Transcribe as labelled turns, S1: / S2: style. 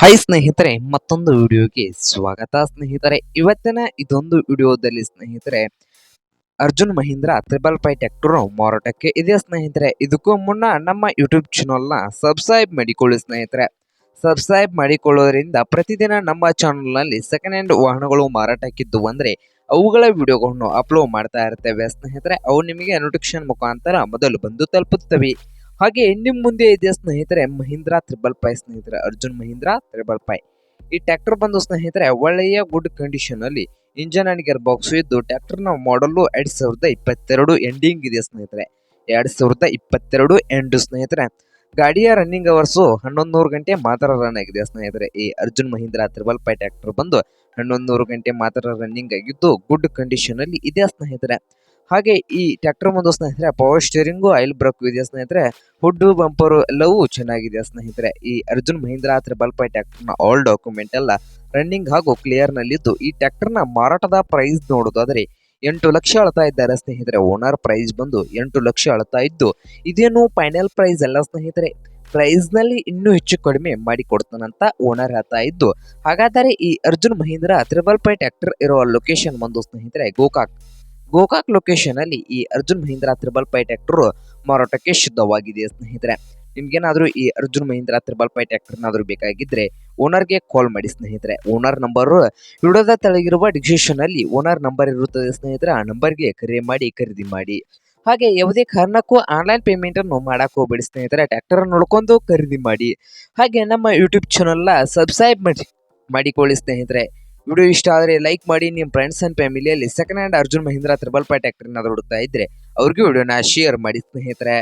S1: Hi ಸ್ನೇಹಿತರೆ, ಮತ್ತೊಂದು ವಿಡಿಯೋಗೆ ಸ್ವಾಗತ ಸ್ನೇಹಿತರೆ. ಇವತ್ತಿನ ಇದೊಂದು ವಿಡಿಯೋದಲ್ಲಿ ಸ್ನೇಹಿತರೆ, Arjun Mahindra triple five tractor ಮಾರಾಟಕ್ಕೆ ಇದೆ ಸ್ನೇಹಿತರೆ? ಇದಕ್ಕೂ ಮುನ್ನ ನಮ್ಮ ಯೂಟ್ಯೂಬ್ ಚಾನಲ್ನ ಸಬ್ಸ್ಕ್ರೈಬ್ ಮಾಡಿಕೊಳ್ಳಿ ಸ್ನೇಹಿತರೆ. ಸಬ್ಸ್ಕ್ರೈಬ್ ಮಾಡಿಕೊಳ್ಳೋದ್ರಿಂದ ಪ್ರತಿದಿನ ನಮ್ಮ ಚಾನಲ್ನಲ್ಲಿ ಸೆಕೆಂಡ್ ಹ್ಯಾಂಡ್ ವಾಹನಗಳು ಮಾರಾಟಕ್ಕಿದ್ದು ಅಂದರೆ ಅವುಗಳ ವಿಡಿಯೋಗಳನ್ನು ಅಪ್ಲೋಡ್ ಮಾಡ್ತಾ ಇರ್ತೇವೆ ಸ್ನೇಹಿತರೆ. ಅವು ನಿಮಗೆ ನೋಟಿಫಿಕೇಶನ್ ಮುಖಾಂತರ ಮೊದಲು ಬಂದು ತಲುಪುತ್ತವೆ. ಹಾಗೆ ನಿಮ್ಮ ಮುಂದೆ ಇದೆ ಸ್ನೇಹಿತರೆ ಮಹೀಂದ್ರಾ ತ್ರಿಬಲ್ ಪೈ ಸ್ನೇಹಿತರೆ ಅರ್ಜುನ್ ಮಹೀಂದ್ರ ತ್ರಿಬಲ್ ಪೈ. ಈ ಟ್ರ್ಯಾಕ್ಟರ್ ಬಂದು ಸ್ನೇಹಿತರೆ ಒಳ್ಳೆಯ ಗುಡ್ ಕಂಡೀಷನ್ ಅಲ್ಲಿ ಇಂಜನ್ ಅಂಡ್ ಗೇರ್ ಬಾಕ್ಸ್ ಇದ್ದು ಟ್ರ್ಯಾಕ್ಟರ್ನ ಮಾಡಲು ಎರಡ್ ಸಾವಿರದ ಇಪ್ಪತ್ತೆರಡು ಎಂಡಿಂಗ್ ಇದೆ ಸ್ನೇಹಿತರೆ. ಎರಡ್ ಸಾವಿರದ ಇಪ್ಪತ್ತೆರಡು ಎಂಡು ಸ್ನೇಹಿತರೆ. ಗಾಡಿಯ ರನ್ನಿಂಗ್ ಅವರ್ಸು ಹನ್ನೊಂದು ಗಂಟೆ ಮಾತ್ರ ರನ್ ಆಗಿದೆ ಸ್ನೇಹಿತರೆ. ಈ Arjun Mahindra triple five tractor ಬಂದು ಹನ್ನೊಂದು ನೂರು ಗಂಟೆ ಮಾತ್ರ ರನ್ನಿಂಗ್ ಆಗಿದ್ದು ಗುಡ್ ಕಂಡೀಷನ್ ಅಲ್ಲಿ ಇದೆ ಸ್ನೇಹಿತರೆ. ಹಾಗೆ ಈ ಟ್ರ್ಯಾಕ್ಟರ್ ಒಂದು ಸ್ನೇಹಿತರೆ ಪವರ್ ಸ್ಟೇರಿಂಗು ಆಯಿಲ್ ಬ್ರಕ್ ಇದೆ ಸ್ನೇಹಿತರೆ? ಹುಡ್ಡು ಬಂಪರ್ ಎಲ್ಲವೂ ಚೆನ್ನಾಗಿದೆ ಸ್ನೇಹಿತರೆ? ಈ ಅರ್ಜುನ್ ಮಹೀಂದ್ರಾ ತ್ರಿಬಲ್ ಫೈ ನ ಆಲ್ ಡಾಕ್ಯುಮೆಂಟ್ ಎಲ್ಲ ರನ್ನಿಂಗ್ ಹಾಗೂ ಕ್ಲಿಯರ್ ನಲ್ಲಿದ್ದು ಈ ಟ್ರ್ಯಾಕ್ಟರ್ನ ಮಾರಾಟದ ಪ್ರೈಸ್ ನೋಡೋದಾದ್ರೆ ಎಂಟು ಲಕ್ಷ ಅಳ್ತಾ ಇದ್ದಾರೆ ಸ್ನೇಹಿತರೆ. ಓನರ್ ಪ್ರೈಸ್ ಬಂದು ಎಂಟು ಲಕ್ಷ ಅಳ್ತಾ ಇದ್ದು, ಇದೇನು ಫೈನಲ್ ಪ್ರೈಸ್ ಅಲ್ಲ ಸ್ನೇಹಿತರೆ? ಪ್ರೈಸ್ನಲ್ಲಿ ಇನ್ನೂ ಹೆಚ್ಚು ಕಡಿಮೆ ಮಾಡಿ ಕೊಡ್ತಾನಂತ ಓನರ್ ಹೇಳ್ತಾ ಇದ್ದು. ಹಾಗಾದರೆ ಈ Arjun Mahindra triple five tractor ಇರುವ ಲೊಕೇಶನ್ ಬಂದು ಸ್ನೇಹಿತರೆ, ಗೋಕಾಕ್ ಗೋಕಾಕ್ ಲೊಕೇಶನ್ ಅಲ್ಲಿ ಈ Arjun Mahindra triple five tractor ಮಾರಾಟಕ್ಕೆ ಶುದ್ಧವಾಗಿದೆ ಸ್ನೇಹಿತರೆ. ನಿಮ್ಗೇನಾದ್ರೂ ಈ ಅರ್ಜುನ್ ಮಹೀಂದ್ರ ತ್ರಿಬಲ್ ಪೈ ಟ್ರ್ಯಾಕ್ಟರ್ನಾದ್ರೂ ಬೇಕಾಗಿದ್ರೆ ಓನರ್ಗೆ ಕಾಲ್ ಮಾಡಿ ಸ್ನೇಹಿತರೆ. ಓನರ್ ನಂಬರ್ ವಿಡಿಯೋದ ತೆಳಗಿರುವ ಡಿಸ್ಕ್ರಿಪ್ಷನ್ ಅಲ್ಲಿ ಓನರ್ ನಂಬರ್ ಇರುತ್ತದೆ ಸ್ನೇಹಿತರೆ. ಆ ನಂಬರ್ಗೆ ಕರೆ ಮಾಡಿ, ಖರೀದಿ ಮಾಡಿ. ಹಾಗೆ ಯಾವುದೇ ಕಾರಣಕ್ಕೂ ಆನ್ಲೈನ್ ಪೇಮೆಂಟ್ ಅನ್ನು ಮಾಡಕ್ಕೆ ಹೋಗ್ಬೇಡಿ ಸ್ನೇಹಿತರೆ. ಟ್ರ್ಯಾಕ್ಟರ್ ನೋಡ್ಕೊಂಡು ಖರೀದಿ ಮಾಡಿ. ಹಾಗೆ ನಮ್ಮ ಯೂಟ್ಯೂಬ್ ಚಾನಲ್ನ ಸಬ್ಸ್ಕ್ರೈಬ್ ಮಾಡಿ, ಮಾಡಿಕೊಳ್ಳಿ ಸ್ನೇಹಿತರೆ. ವಿಡಿಯೋ ಇಷ್ಟ ಆದರೆ ಲೈಕ್ ಮಾಡಿ ನಿಮ್ಮ ಫ್ರೆಂಡ್ಸ್ ಅಂಡ್ ಫ್ಯಾಮಿಲಿಯಲ್ಲಿ second hand Arjun Mahindra triple five tractor ಏನಾದ್ರು ಹುಡುಕ್ತಾ ಇದ್ರೆ ಅವ್ರಿಗೂ ವಿಡಿಯೋನ ಶೇರ್ ಮಾಡಿ ಸ್ನೇಹಿತರೆ.